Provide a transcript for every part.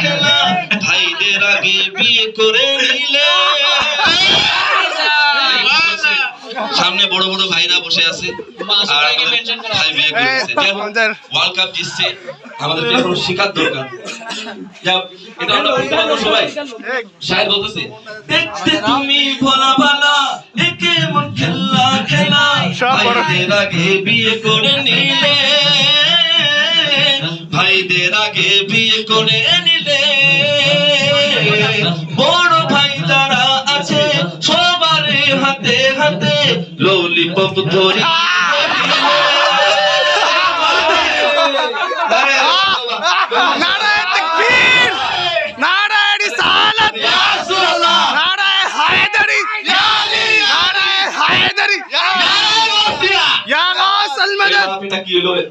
খেলা ভাইদের আগে বিয়ে করে নিলে। সামনে বড় বড় ভাইরা বসে আছে আর আমাদের ভাই বিয়ে করেছে ওয়ার্ল্ড কাপ জিতছে আমাদের এখন শেখার দরকার এটা আমরা বলতে পারব সবাই। শায়ের বলতেছে দেখতে তুমি ভোলা ভালা একে মন খেলা খেলা। ভাইদের আগে বিয়ে করে নিলে। আগে বিয়ে করে নিলে। বড় ভাই যারা আছে সবার হাতে হাতে ললিপপ ধরি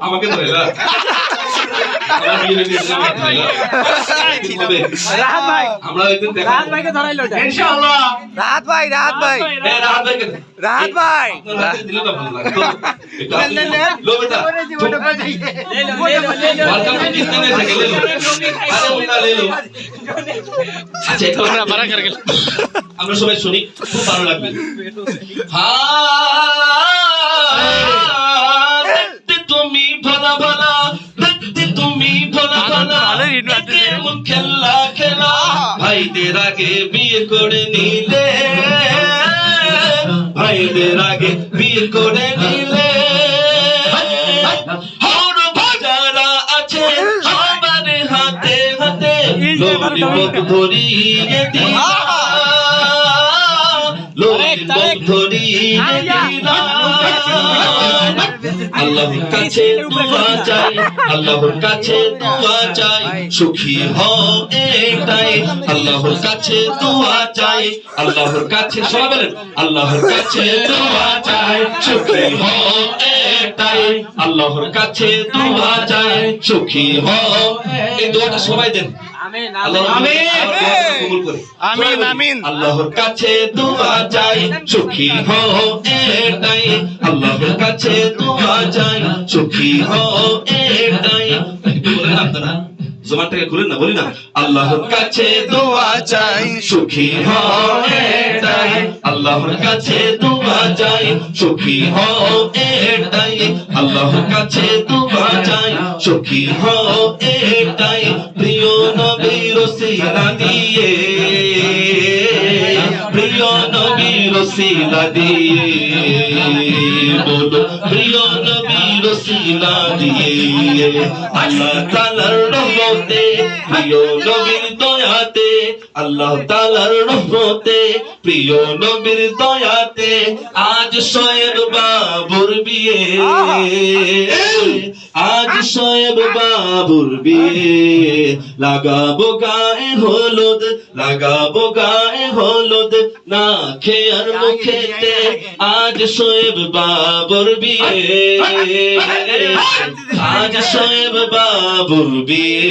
আমাকে ধরে আমার বিয়ে গেছে, আমাকে ধরে না। কি হবে? রাহাত ভাই আমরা একদিন দেখা রাহাত ভাইকে ধরাইলো এটা ইনশাআল্লাহ রাহাত ভাই রাহাত ভাই এ রাত ভাইকে রাহাত ভাই আপনার হাতে ভাইদের আগে বিয়ে করে নিলে ভাইদের আগে বিয়ে করে নিলে। হর বাজারা আছে সবার হাতে হাতে ললিপপ ধরিয়ে দিলা ললিপপ ধরিয়ে আল্লাহর কাছে দোয়া চাই আল্লাহর কাছে দোয়া চাই সুখী হও এটাই। আল্লাহর কাছে দোয়া চাই আল্লাহর কাছে সবাই বলেন আল্লাহর কাছে দোয়া চাই সুখী হও এটাই। আল্লাহর কাছে দোয়া চাই সুখী হও। এই দোয়াটা সবাই দেন। আমিন আল্লাহ আমিন। আমিন আমিন। আল্লাহর কাছে দোয়া চাই সুখী হও এটাই আল্লাহর কাছে দোয়া চাই সুখী হও এটাই জমানটাকে খুলেন না বলি না। আল্লাহর কাছে দোয়া চাই সুখী হও এটাই আল্লাহর কাছে দোয়া চাই সুখী হও এটাই আল্লাহর কাছে দোয়া চাই সুখী হও এটাই প্রিয় নবীর সিলা দিয়ে নবীর সিলা দিয়ে বলো প্রিয় নবীর সিলা দিয়ে। আল্লাহ তালার রহমতে, প্রিয় নবীর দয়াতে, আল্লাহ তালার রহমতে, প্রিয় নবীর দয়াতে আজ শোয়েব বাবুর বিয়ে। আজ শোয়েব বাবুর বিয়ে লাগাবো গায়ে হলুদ লাগাবো গায়ে হলুদ না খেয়ার মুখেতে আজ শোয়েব বাবুর বিয়ে আজ শোয়েব বাবুর বিয়ে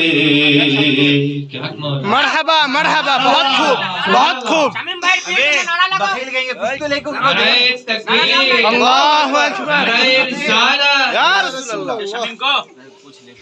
মারহাবা মারহাবা बहुत खूब বহুত খুব। শামিম ভাই পেট নাড়া লাগাও।